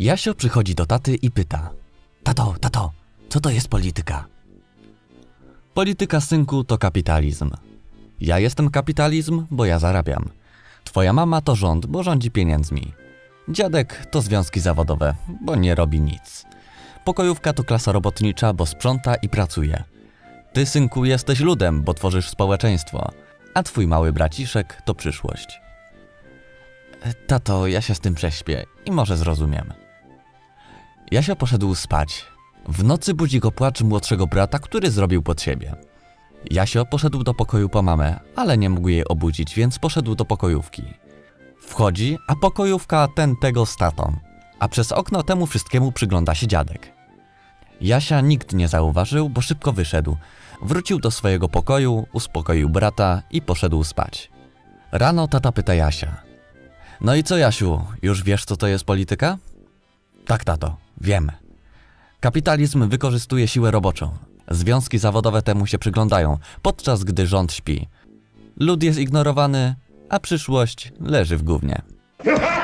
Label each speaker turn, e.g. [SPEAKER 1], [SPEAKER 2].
[SPEAKER 1] Jasio przychodzi do taty i pyta: Tato, tato, co to jest polityka? Polityka, synku, to kapitalizm. Ja jestem kapitalizm, bo ja zarabiam. Twoja mama to rząd, bo rządzi pieniędzmi. Dziadek to związki zawodowe, bo nie robi nic. Pokojówka to klasa robotnicza, bo sprząta i pracuje. Ty, synku, jesteś ludem, bo tworzysz społeczeństwo, a twój mały braciszek to przyszłość. E, Tato, ja się z tym prześpię i może zrozumiem. Jasio poszedł spać. W nocy budzi go płacz młodszego brata, który zrobił pod siebie. Jasio poszedł do pokoju po mamę, ale nie mógł jej obudzić, więc poszedł do pokojówki. Wchodzi, a pokojówka ten tego z tatą, a przez okno temu wszystkiemu przygląda się dziadek. Jasia nikt nie zauważył, bo szybko wyszedł. Wrócił do swojego pokoju, uspokoił brata i poszedł spać. Rano tata pyta Jasia. No i co, Jasiu, już wiesz, co to jest polityka? Tak, tato, wiem. Kapitalizm wykorzystuje siłę roboczą. Związki zawodowe temu się przyglądają, podczas gdy rząd śpi. Lud jest ignorowany, a przyszłość leży w gównie.